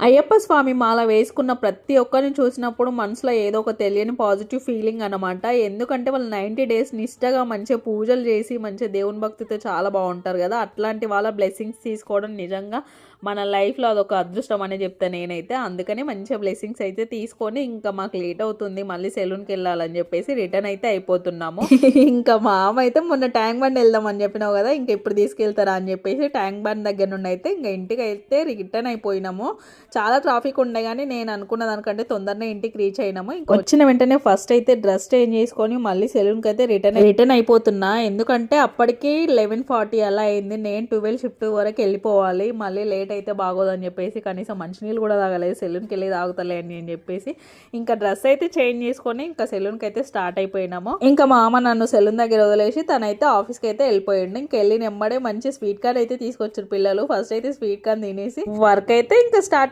అయ్యప్ప స్వామి మాల వేసుకున్న ప్రతి ఒక్కరిని చూసినప్పుడు మనసులో ఏదో ఒక తెలియని పాజిటివ్ ఫీలింగ్ అనమాట ఎందుకంటే వాళ్ళు నైంటీ డేస్ నిష్టగా మంచిగా పూజలు చేసి మంచిగా దేవుని భక్తితో చాలా బాగుంటారు కదా. అట్లాంటి వాళ్ళ బ్లెస్సింగ్స్ తీసుకోవడం నిజంగా మన లైఫ్లో అదొక అదృష్టం అని చెప్తా నేనైతే. అందుకనే మంచిగా బ్లెస్సింగ్స్ అయితే తీసుకొని ఇంకా మాకు లేట్ అవుతుంది మళ్ళీ సెలూన్కి వెళ్ళాలని చెప్పేసి రిటర్న్ అయితే అయిపోతున్నాము. ఇంకా మా అమ్మ అయితే మొన్న ట్యాంక్ బండ్ వెళ్దాం అని చెప్పినావు కదా ఇంకా ఎప్పుడు తీసుకెళ్తారా అని చెప్పేసి ట్యాంక్ బండ్ దగ్గర నుండి అయితే ఇంకా ఇంటికి అయితే రిటర్న్ అయిపోయినాము. చాలా ట్రాఫిక్ ఉండే కానీ నేను అనుకున్న దానికంటే తొందరనే ఇంటికి రీచ్ అయినాము. ఇంకా వచ్చిన వెంటనే ఫస్ట్ అయితే డ్రెస్ చేంజ్ చేసుకొని మళ్ళీ సెలూన్కి అయితే రిటర్న్ రిటర్న్ అయిపోతున్నా. ఎందుకంటే అప్పటికి లెవెన్ ఫార్టీ అలా అయింది. నేను ట్వెల్వ్ షిఫ్ట్ వరకు వెళ్ళిపోవాలి. మళ్ళీ లేట్ అయితే బాగోదని చెప్పేసి కనీసం మంచినీళ్ళు కూడా తాగలేదు. సెలూన్కి వెళ్ళి తాగుతలే అని అని చెప్పేసి ఇంకా డ్రెస్ అయితే చేంజ్ చేసుకొని ఇంకా సెలూన్కి అయితే స్టార్ట్ అయిపోయినాము. ఇంకా మా అమ్మ నన్ను సెలూన్ దగ్గర వదిలేసి తనైతే ఆఫీస్కి అయితే వెళ్ళిపోయిండు. ఇంకా వెళ్ళి నెమ్మడే మంచి స్వీట్ కార్న్ అయితే తీసుకొచ్చారు పిల్లలు. ఫస్ట్ అయితే స్వీట్ కార్న్ తినేసి వర్క్ అయితే ఇంకా స్టార్ట్